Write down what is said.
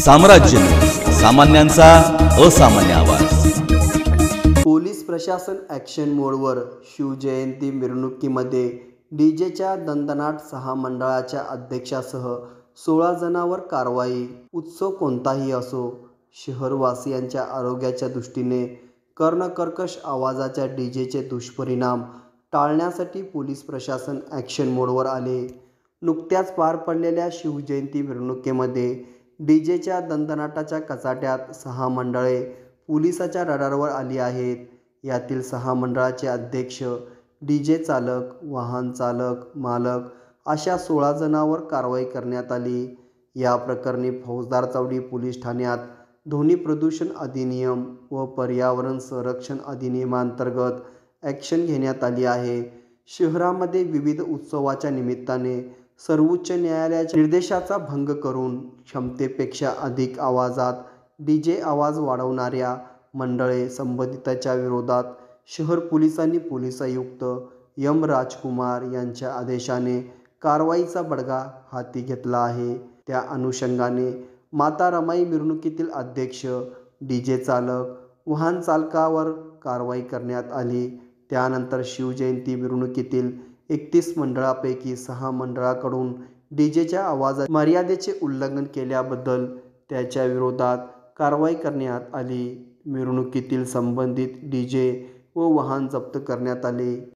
साम्राज्य. सामान्यांचा असामान्य आवाज. पोलीस प्रशासन ॲक्शन मोडवर शिवजयंती मिरवणुकीमध्ये डीजेच्या दंदनाट सहा मंडळाच्या अध्यक्षासह सोळा जणांवर कारवाई. उत्सव कोणताही असो शहरवासियांच्या आरोग्याच्या दृष्टीने कर्णकर्कश आवाजाच्या डीजेचे दुष्परिणाम टाळण्यासाठी पोलीस प्रशासन ॲक्शन मोडवर आले. नुकत्याच पार पडलेल्या शिवजयंती मिरवणुकीमध्ये डीजेच्या दणदणाटाच्या कचाट्यात सहा मंडळे पोलिसाच्या रडारवर आली आहेत. यातील सहा मंडळाचे अध्यक्ष डी जे चालक वाहन चालक मालक अशा सोळा जणांवर कारवाई करण्यात आली. या प्रकरणी फौजदार चौडी पोलीस ठाण्यात ध्वनी प्रदूषण अधिनियम व पर्यावरण संरक्षण अधिनियमांतर्गत ॲक्शन घेण्यात आली आहे. शहरामध्ये विविध उत्सवाच्या निमित्ताने सर्वोच्च न्यायालयाच्या निर्देशाचा भंग करून क्षमतेपेक्षा अधिक आवाजात डी जे आवाज वाढवणाऱ्या मंडळे संबंधिताच्या विरोधात शहर पोलिसांनी पोलीस आयुक्त यम राजकुमार यांच्या आदेशाने कारवाईचा बडगा हाती घेतला आहे. त्या अनुषंगाने माता रमाई मिरवणुकीतील अध्यक्ष डी जे चालक वाहन चालकावर कारवाई करण्यात आली. त्यानंतर शिवजयंती मिरवणुकीतील एकतीस मंडळापैकी सहा मंडळाकडून डी जेच्या आवाजात मर्यादेचे उल्लंघन केल्याबद्दल त्याच्या विरोधात कारवाई करण्यात आली. मिरवणुकीतील संबंधित डी जे व वाहन जप्त करण्यात आले.